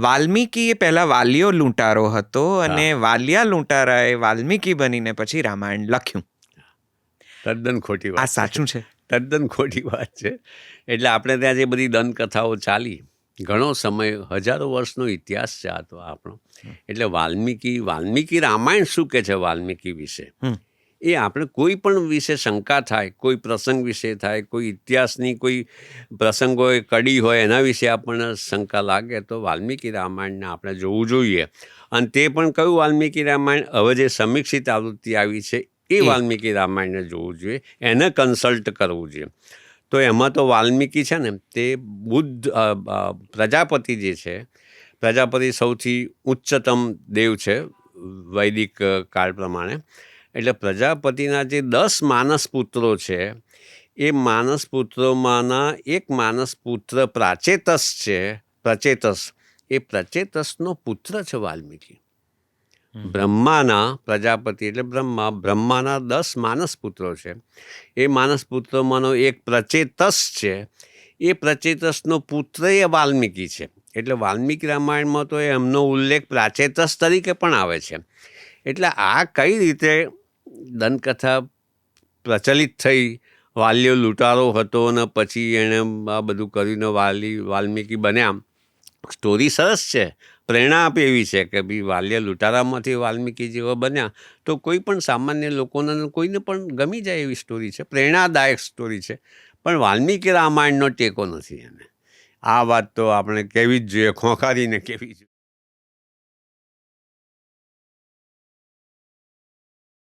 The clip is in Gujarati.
વાલ્મીકી એ પહેલા વાલિયો લૂંટારો હતો અને વાલિયા લૂંટારાએ વાલ્મીકી બનીને પછી રામાયણ લખ્યું. તદ્દન ખોટી વાત આ સાચું છે. તદ્દન ખોટી વાત છે. એટલે આપણે ત્યાં જે બધી દંતકથાઓ ચાલી ઘણો સમય હજારો વર્ષનો ઇતિહાસ છે આ તો આપણો. એટલે વાલ્મીકી વાલ્મીકી રામાયણ શું કે છે વાલ્મીકી વિશે. એ આપણે કોઈ પણ વિશે શંકા થાય કોઈ પ્રસંગ વિશે થાય કોઈ ઇતિહાસની કોઈ પ્રસંગોએ કડી હોય એના વિશે આપણને શંકા લાગે તો વાલ્મીકી રામાયણને આપણે જોવું જોઈએ. અને તે પણ કયું વાલ્મીકી રામાયણ? હવે જે સમીક્ષિત આવૃત્તિ આવી છે એ. વાલ્મીકી રામાયણને જોવું જોઈએ એને કન્સલ્ટ કરવું જોઈએ. તો એમાં તો વાલ્મીકી છે ને તે બુદ્ધ પ્રજાપતિ જે છે પ્રજાપતિ સૌથી ઉચ્ચતમ દેવ છે વૈદિક કાળ પ્રમાણે. એટલે પ્રજાપતિના જે દસ માનસ પુત્રો છે એ માનસ પુત્રોમાંના એક માનસ પુત્ર પ્રાચેતસ છે પ્રચેતસ. એ પ્રચેતસનો પુત્ર છે વાલ્મીકી. બ્રહ્માના પ્રજાપતિ એટલે બ્રહ્મા બ્રહ્માના દસ માનસ પુત્રો છે. એ માનસ પુત્રોમાંનો એક પ્રચેતસ છે. એ પ્રચેતસનો પુત્ર એ વાલ્મીકી છે. એટલે વાલ્મીકી રામાયણમાં તો એમનો ઉલ્લેખ પ્રાચેતસ તરીકે પણ આવે છે. એટલે આ કઈ રીતે દંતકથા પ્રચલિત થઈ. વાલ્યો લૂંટારો હતો ને પછી એણે આ બધું કરીને વાલી, વાલ્મીકી બન્યા. સ્ટોરી સરસ છે. પ્રેરણા આપે એવી છે કે ભાઈ વાલ્ય લૂંટારામાંથી વાલ્મીકી જેવા બન્યા. તો કોઈ પણ સામાન્ય લોકોને કોઈને પણ ગમી જાય એવી સ્ટોરી છે. પ્રેરણાદાયક સ્ટોરી છે. પણ વાલ્મીકી રામાયણનો ટેકો નથી એને. આ વાત તો આપણે કહેવી જ જોઈએ, ખોખારીને કહેવી જોઈએ.